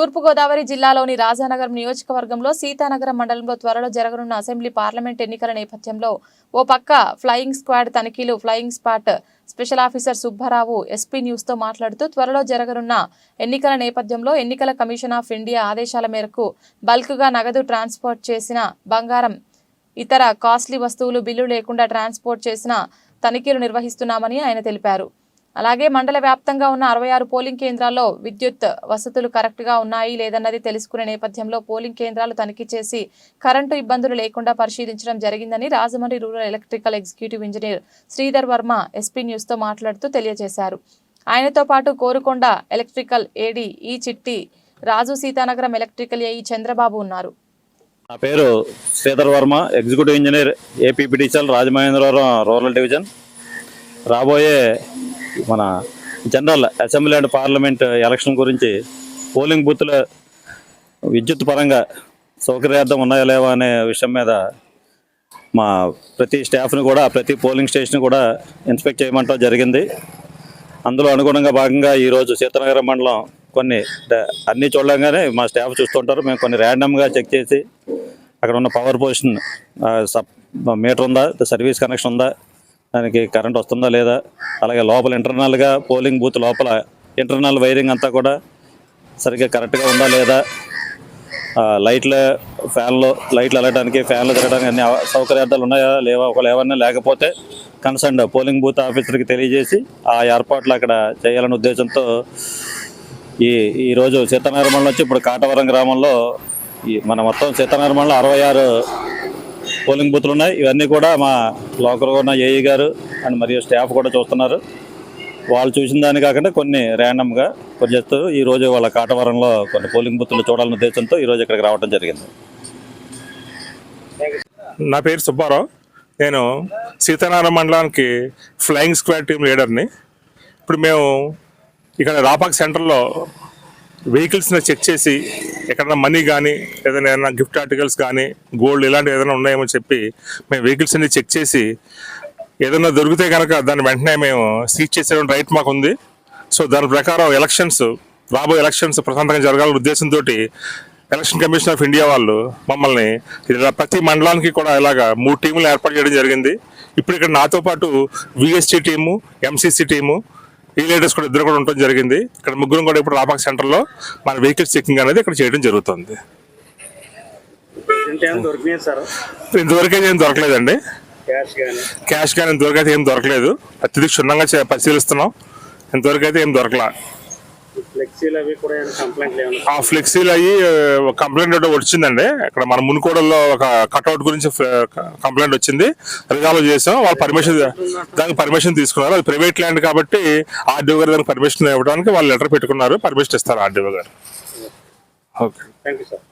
తూర్పుగోదావరి జిల్లాలోని రాజానగరం నియోజకవర్గంలో సీతానగరం మండలంలో త్వరలో జరగనున్న అసెంబ్లీ పార్లమెంట్ ఎన్నికల నేపథ్యంలో ఓ పక్క ఫ్లయింగ్ స్క్వాడ్ తనిఖీలు flying spot special officer Subbarao SP న్యూస్తో మాట్లాడుతూ త్వరలో జరగనున్న ఎన్నికల నేపథ్యంలో ఎన్నికల కమిషన్ ఆఫ్ ఇండియా ఆదేశాల మేరకు బల్క్గా నగదు ట్రాన్స్పోర్ట్ చేసిన బంగారం ఇతర కాస్ట్లీ వస్తువులు బిల్లు లేకుండా ట్రాన్స్పోర్ట్ చేసిన తనిఖీలు నిర్వహిస్తున్నామని ఆయన తెలిపారు. అలాగే మండల వ్యాప్తంగా ఉన్న అరవై ఆరు పోలింగ్ కేంద్రాల్లో విద్యుత్ వసతులు కరెక్ట్గా ఉన్నాయి లేదన్నది తెలుసుకునే నేపథ్యంలో పోలింగ్ కేంద్రాలు తనిఖీ చేసి కరెంటు ఇబ్బందులు లేకుండా పరిశీలించడం జరిగిందని Rajahmundry rural electrical executive engineer Sridhar Varma SP న్యూస్తో మాట్లాడుతూ తెలియజేశారు. ఆయనతో పాటు Korukonda electrical AD E Chitti Raju Seethanagaram electrical AE Chandrababu ఉన్నారు. నా పేరు Sridhar Varma executive engineer APPTCL Rajamahendravaram rural division. రాబోయే మన general assembly and parliament election గురించి పోలింగ్ బూత్ల విద్యుత్ పరంగా సౌకర్యార్థం ఉన్నాయా లేవా అనే విషయం మీద మా ప్రతి స్టాఫ్ని కూడా ప్రతి పోలింగ్ స్టేషన్ కూడా ఇన్స్పెక్ట్ చేయమంటూ జరిగింది. అందులో అనుగుణంగా భాగంగా ఈరోజు సీతనగరం మండలం కొన్ని అన్నీ చూడగానే మా స్టాఫ్ చూస్తుంటారు. మేము కొన్ని ర్యాండమ్గా చెక్ చేసి అక్కడ ఉన్న పవర్ పొజిషన్ మీటర్ ఉందా సర్వీస్ కనెక్షన్ ఉందా దానికి కరెంట్ వస్తుందా లేదా? అలాగే లోపల ఇంటర్నల్గా పోలింగ్ బూత్ లోపల ఇంటర్నల్ వైరింగ్ అంతా కూడా సరిగ్గా కరెక్ట్గా ఉందా లేదా? లైట్ల ఫ్యాన్లు లైట్లు వెళ్ళడానికి ఫ్యాన్లు తిరగడానికి అన్ని సౌకర్యార్థాలు ఉన్నాయా? లేవా? ఒకవేళ ఏమన్నా లేకపోతే కన్సర్న్ పోలింగ్ బూత్ ఆఫీసర్కి తెలియజేసి ఆ ఏర్పాట్లు అక్కడ చేయాలనే ఉద్దేశంతో ఈ ఈరోజు సీతానగరం మండలం వచ్చి ఇప్పుడు కాటవరం గ్రామంలో ఈ మన మొత్తం సీతానగరం అరవై ఆరు పోలింగ్ బూత్లు ఉన్నాయి. ఇవన్నీ కూడా మా లోకల్గా ఉన్న ఏఈ గారు అండ్ మరియు స్టాఫ్ కూడా చూస్తున్నారు. వాళ్ళు చూసిన దాని కాకుండా కొన్ని ర్యాండమ్గా కొన్ని చేస్తారు. ఈరోజు వాళ్ళ కాటవరంలో కొన్ని పోలింగ్ బూత్లు చూడాలన్న ఉద్దేశంతో ఈ రోజు ఇక్కడికి రావడం జరిగింది. నా పేరు సుబ్బారావు. నేను సీతారామ మండలానికి ఫ్లయింగ్ స్క్వాడ్ టీం లీడర్ని. ఇప్పుడు మేము ఇక్కడ రాపాక్ సెంటర్లో వెహికల్స్ని చెక్ చేసి ఎక్కడైనా మనీ కానీ ఏదైనా ఏదైనా గిఫ్ట్ ఆర్టికల్స్ కానీ గోల్డ్ ఇలాంటివి ఏదైనా ఉన్నాయేమో చెప్పి మేము వెహికల్స్ అన్ని చెక్ చేసి ఏదైనా దొరికితే కనుక దాన్ని వెంటనే మేము సీజ్ చేసే రైట్ మాకు ఉంది. సో దాని ప్రకారం ఎలక్షన్స్ రాబోయే ఎలక్షన్స్ ప్రశాంతంగా జరగాలనే ఉద్దేశంతో ఎలక్షన్ కమిషన్ ఆఫ్ ఇండియా వాళ్ళు మమ్మల్ని ఇలా ప్రతి మండలానికి కూడా ఇలాగా మూడు టీములు ఏర్పాటు చేయడం జరిగింది. ఇప్పుడు ఇక్కడ నాతో పాటు విఎస్టీ టీము ఎంసీసీ టీము ఈ లీడర్స్ కూడా ఇద్దరు కూడా ఉండడం జరిగింది. ఇక్కడ ముగ్గురు కూడా ఇప్పుడు రాపాక్ సెంటర్లో మన వెహికల్స్ చెకింగ్ అనేది ఇక్కడ చేయడం జరుగుతుంది. ఇంతవరకు ఏం దొరకలేదండి. క్యాష్ కానీ ఇంతవరకు అయితే ఏం దొరకలేదు. అత్యధిక క్షుణ్ణంగా పరిశీలిస్తున్నాం. ఇంతవరకు అయితే ఏం దొరకలా. ఆ ఫ్లెక్సీలు అయ్యి కంప్లైంట్ ఒకటి వచ్చిందండి. అక్కడ మన మునుకోడల్లో ఒక కట్అవుట్ గురించి కంప్లైంట్ వచ్చింది. రిజాల్వ్ చేసాం. వాళ్ళు పర్మిషన్ దానికి పర్మిషన్ తీసుకున్నారు. అది ప్రైవేట్ ల్యాండ్ కాబట్టి ఆర్డీఓ గారు దానికి పర్మిషన్ ఇవ్వడానికి వాళ్ళు లెటర్ పెట్టుకున్నారు. పర్మిషన్ ఇస్తారు ఆర్డీఓ గారు. Okay thank you sir